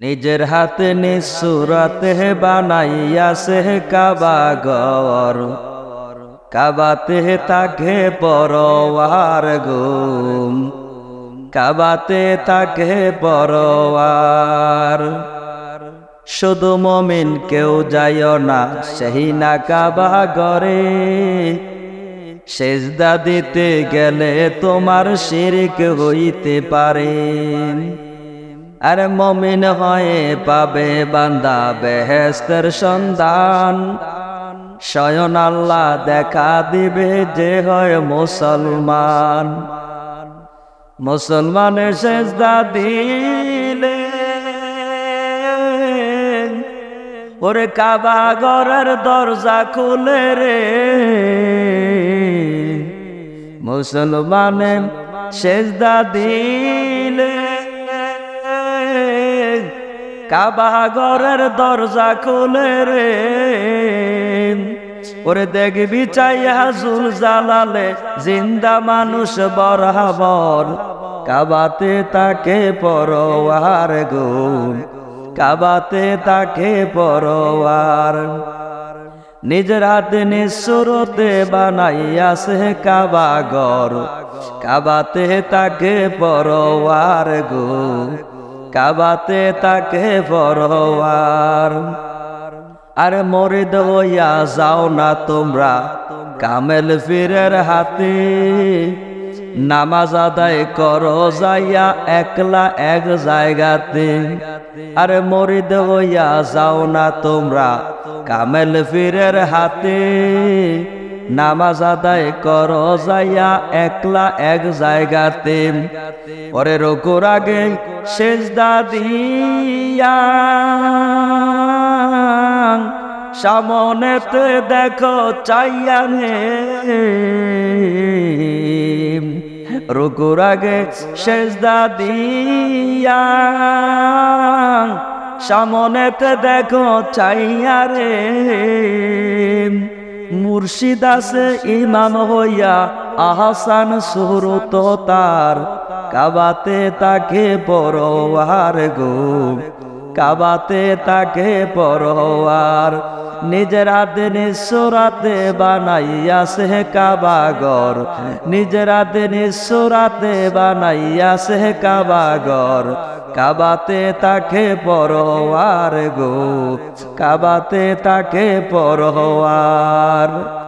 নিজের হাতে নিঃসুরাতে বানাইয়াছে কাবা গর কাবাতে তাকে পরওয়ার গুম। কাবাতে তাকে পরওয়ার শুধু মমিন কেউ যাইও না, সেই না কাবা গরে সেজদা দিতে গেলে তোমার শিরিক হইতে পারে। আর মমিন হয়ে পাবে বান্দা বেহেস্তের সন্ধান। স্বয়ন আল্লাহ দেখা দিবে যে হয় মুসলমান। মুসলমানের সেজদা দিলে ওরে কাবা ঘরের দরজা খুলে রে। মুসলমানের সেজদা দিলে কাবা ঘরের দরজা খুলে রে। ওরে দেখবি চাইয়া জুল জালালে জিন্দা মানুষ বরাবর। কাবাতে তাকে পরোয়ার গুণ। কাবাতে তাকে পরোয়ার। নিজের হাতে নিঃসুরতে বানাইয়াছে কাবা গর কাবাতে তাকে পরোয়ার গো কাবাতে তাকে পরোয়ার আর মরিদ হইয়া যাও না তোমরা, কামেল ফিরের হাতে। নামাজ আদায় করো, যাইয়া একলা এক জায়গাতে। আরে মরিদ হইয়া যাও না তোমরা, কামেল ফিরের হাতে। নামাজ আদায় করো যাইয়া একলা এক জায়গাতে। পরে রোকুর আগে শেষ দিয়া। সামনেতে দেখো চাইয়া নে রুকুর আগে শেষ দিয়া। সামনেতে দেখো চাইয়া রে মুর্শিদ আছে ইমাম হইয়া আহসান সুরত তার। কাবাতে তাকে পরোয়ার গো। কাবাতে তাকে পরোয়ার। নিজের হাতে নিঃসরাতে বানাইয়াছে কাবাগর। নিজের হাতে নিঃসরাতে বানাইয়াছে কাবাগর। কাবাতে তাকে পরোয়ার গো। কাবাতে তাকে পরোয়ার।